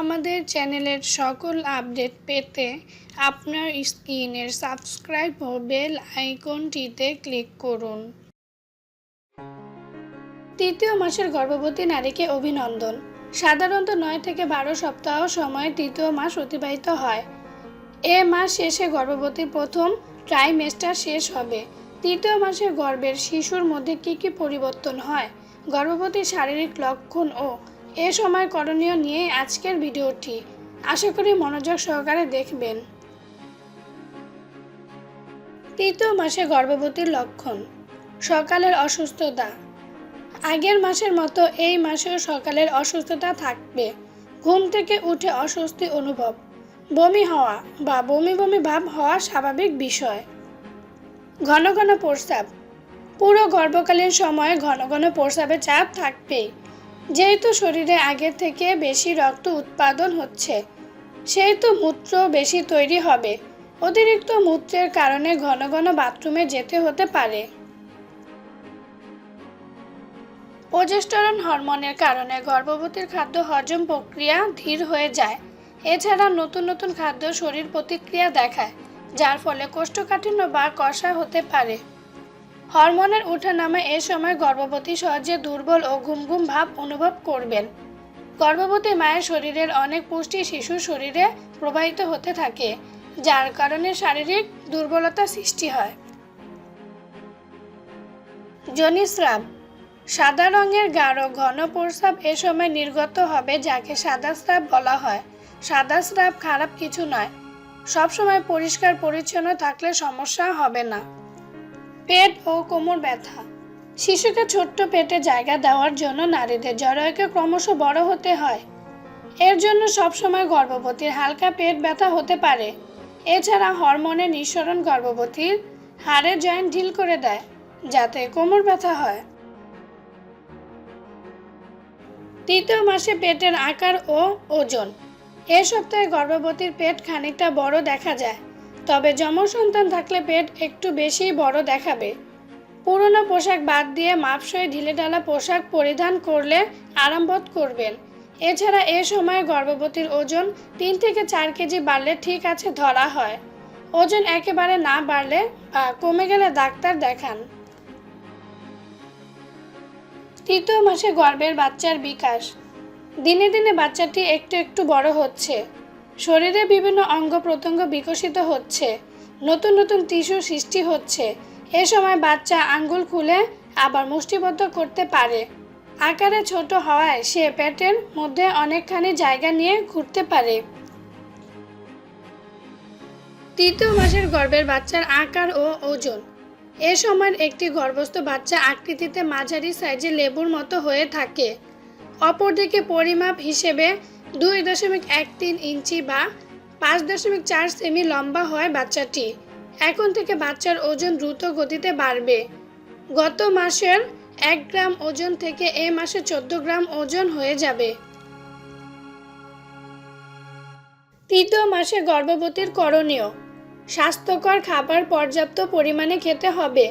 আমাদের চ্যানেলের সকল আপডেট পেতে আপনার স্ক্রিনের সাবস্ক্রাইব ও বেল আইকনটিতে ক্লিক করুন। তৃতীয় মাসের গর্ভবতী নারীকে অভিনন্দন। সাধারণত নয় থেকে বারো সপ্তাহ সময় তৃতীয় মাস অতিবাহিত হয়। এ মাস শেষে গর্ভবতী প্রথম ট্রাইমেস্টার শেষ হবে। তৃতীয় মাসে গর্ভের শিশুর মধ্যে কী কী পরিবর্তন হয়? গর্ভবতীর শারীরিক লক্ষণ ও এ সময় করণীয় নিয়ে আজকের ভিডিওটি। আশা করি মনোযোগ সহকারে দেখবেন। তৃতীয় মাসে গর্ভবতীর লক্ষণ, সকালের অসুস্থতা। আগের মাসের মতো এই মাসেও সকালের অসুস্থতা থাকবে। ঘুম থেকে উঠে অস্বস্তি অনুভব, বমি হওয়া বা বমি বমি ভাব হওয়া স্বাভাবিক বিষয়। ঘন ঘন প্রস্রাব, পুরো গর্ভকালীন সময়ে ঘন ঘন প্রস্রাবের চাপ থাকবেই। যেহেতু শরীরে আগের থেকে বেশি রক্ত উৎপাদন হচ্ছে, সেহেতু মূত্র বেশি তৈরি হবে। অতিরিক্ত মূত্রের কারণে ঘন ঘন বাথরুমে যেতে হতে পারে। প্রজেস্টরন হরমোনের কারণে গর্ভবতীর খাদ্য হজম প্রক্রিয়া ধীর হয়ে যায়। এছাড়া নতুন নতুন খাদ্য শরীর প্রতিক্রিয়া দেখায়, যার ফলে কোষ্ঠকাঠিন্য বা কষা হতে পারে। হরমোনের ওঠানামা এ সময় গর্ভবতী সহজে দুর্বল ও ঘুম ঘুম ভাব অনুভব করবেন। গর্ভবতী মায়ের শরীরের অনেক পুষ্টি শিশুর শরীরে প্রবাহিত হতে থাকে, যার কারণে শারীরিক দুর্বলতা সৃষ্টি হয়। জনিস্রাব, সাদা রঙের গাঢ় ঘন প্রস্রাব এ সময় নির্গত হবে, যাকে সাদা স্রাব বলা হয়। সাদা স্রাব খারাপ কিছু নয়, সবসময় পরিষ্কার পরিচ্ছন্ন থাকলে সমস্যা হবে না। পেট ও কোমর ব্যথা। শিশুকে ছোট্ট পেটে জায়গা দেওয়ার জন্য নারীদের জরায়ুকে ক্রমশ বড় হতে হয়। এর জন্য সবসময় গর্ভবতীর হালকা পেট ব্যথা হতে পারে। এছাড়া হরমোনের নিঃসরণ গর্ভবতীর হাড়ের জয়েন্ট ঢিল করে দেয়, যাতে কোমর ব্যথা হয়। তৃতীয় মাসে পেটের আকার ও ওজন। এ সপ্তাহে গর্ভবতীর পেট খানিকটা বড় দেখা যায়। তবে যমজ সন্তান থাকলে পেট একটু বেশি বড় দেখাবে। পুরনো পোশাক বাদ দিয়ে মাপসই ঢিলেঢালা পোশাক পরিধান করলে আরাম বোধ করবেন। এছাড়া এ সময় গর্ভবতীর ওজন তিন থেকে চার কেজি বাড়লে ঠিক আছে ধরা হয়। ওজন একেবারে না বাড়লে কমে গেলে ডাক্তার দেখান। তৃতীয় মাসে গর্ভের বাচ্চার বিকাশ। দিনে দিনে বাচ্চাটি একটু একটু বড় হচ্ছে। শরীরে বিভিন্ন অঙ্গ প্রত্যঙ্গ বিকশিত হচ্ছে, নতুন নতুন টিস্যু সৃষ্টি হচ্ছে। এ সময় বাচ্চা আঙ্গুল খুলে আবার মুষ্টিবদ্ধ করতে পারে। আকারে ছোট হওয়ায় সে পেটের মধ্যে অনেকখানি জায়গা নিয়ে ঘুরতে পারে। তৃতীয় মাসের গর্ভের বাচ্চার আকার ও ওজন। এ সময় একটি গর্ভস্থ বাচ্চা আকৃতিতে মাঝারি সাইজে লেবুর মতো হয়ে থাকে। অপরদিকে পরিমাপ হিসেবে দুই দশমিক এক তিন ইঞ্চি বা পাঁচ দশমিক চার সেমি লম্বা হয় বাচ্চাটি। এখন থেকে বাচ্চার ওজন দ্রুত গতিতে বাড়বে। গত মাসের এক গ্রাম ওজন থেকে এ মাসে চোদ্দ গ্রাম ওজন হয়ে যাবে। তৃতীয় মাসে গর্ভবতীর করণীয়। স্বাস্থ্যকর খাবার পর্যাপ্ত পরিমাণে খেতে হবে।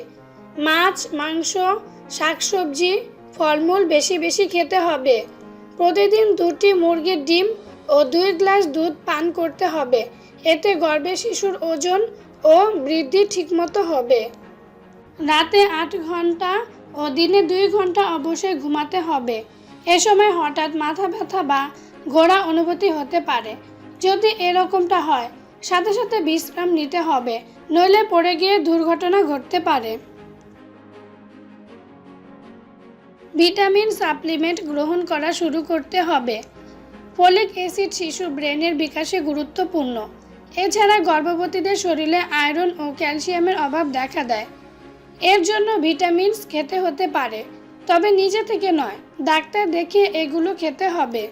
মাছ, মাংস, শাকসবজি, ফলমূল বেশি বেশি খেতে হবে। প্রতিদিন দুটি মুরগির ডিম ও দুই গ্লাস দুধ পান করতে হবে। এতে গর্ভে শিশুর ওজন ও বৃদ্ধি ঠিকমতো হবে। রাতে আট ঘণ্টা ও দিনে দুই ঘণ্টা অবশ্যই ঘুমাতে হবে। এ সময় হঠাৎ মাথা ব্যথা বা ঘোড়া অনুভূতি হতে পারে। যদি এরকমটা হয়, সাথে সাথে বিশ্রাম নিতে হবে, নইলে পড়ে গিয়ে দুর্ঘটনা ঘটতে পারে। ভিটামিন সাপ্লিমেন্ট গ্রহণ করা শুরু করতে হবে। ফলিক অ্যাসিড শিশু ব্রেনের বিকাশে গুরুত্বপূর্ণ। এছাড়া গর্ভবতীদের শরীরে আয়রন ও ক্যালসিয়ামের অভাব দেখা দেয়। এর জন্য ভিটামিনস খেতে হতে পারে, তবে নিজে থেকে নয়, ডাক্তার দেখিয়ে এগুলো খেতে হবে।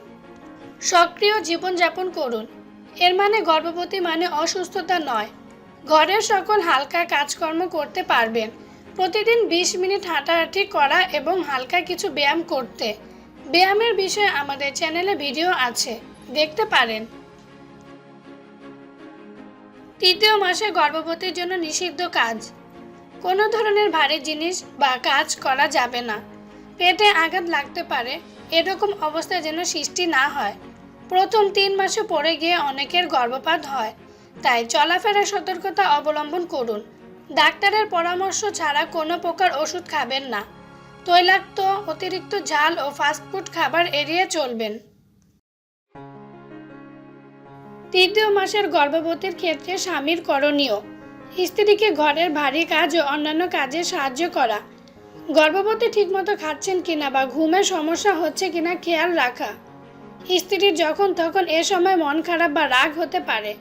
সক্রিয় জীবনযাপন করুন। এর মানে গর্ভবতী মানে অসুস্থতা নয়। ঘরের সকল হালকা কাজকর্ম করতে পারবেন। প্রতিদিন বিশ মিনিট হাঁটাহাঁটি করা এবং হালকা কিছু ব্যায়াম করতে। ব্যায়ামের বিষয়ে আমাদের চ্যানেলে ভিডিও আছে, দেখতে পারেন। তৃতীয় মাসে গর্ভবতীর জন্য নিষিদ্ধ কাজ। কোনো ধরনের ভারী জিনিস বা কাজ করা যাবে না। পেটে আঘাত লাগতে পারে, এরকম অবস্থা যেন সৃষ্টি না হয়। প্রথম তিন মাসে পড়ে গিয়ে অনেকের গর্ভপাত হয়, তাই চলাফেরার সতর্কতা অবলম্বন করুন। ডাক্তারের পরামর্শ ছাড়া কোনো প্রকার ওষুধ খাবেন না। তৈলাক্ত, অতিরিক্ত ঝাল ও ফাস্টফুড খাবার এড়িয়ে চলবেন। তৃতীয় মাসের গর্ভবতীর ক্ষেত্রে স্বামীর করণীয়। স্ত্রীকে ঘরের ভারী কাজ ও অন্যান্য কাজে সাহায্য করা। গর্ভবতী ঠিকমতো খাচ্ছেন কিনা বা ঘুমের সমস্যা হচ্ছে কিনা খেয়াল রাখা। স্ত্রীর যখন তখন এ সময় মন খারাপ বা রাগ হতে পারে,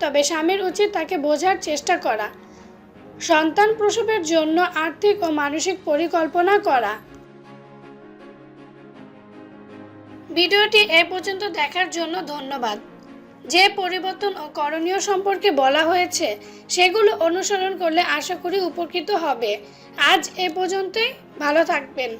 তবে স্বামীর উচিত তাকে বোঝার চেষ্টা করা। সন্তান প্রসবের জন্য আর্থিক ও মানসিক পরিকল্পনা করা। ভিডিওটি এ পর্যন্ত দেখার জন্য ধন্যবাদ। যে পরিবর্তন ও করণীয় সম্পর্কে বলা হয়েছে, সেগুলো অনুসরণ করলে আশা করি উপকৃত হবে। আজ এ পর্যন্তই, ভালো থাকবেন।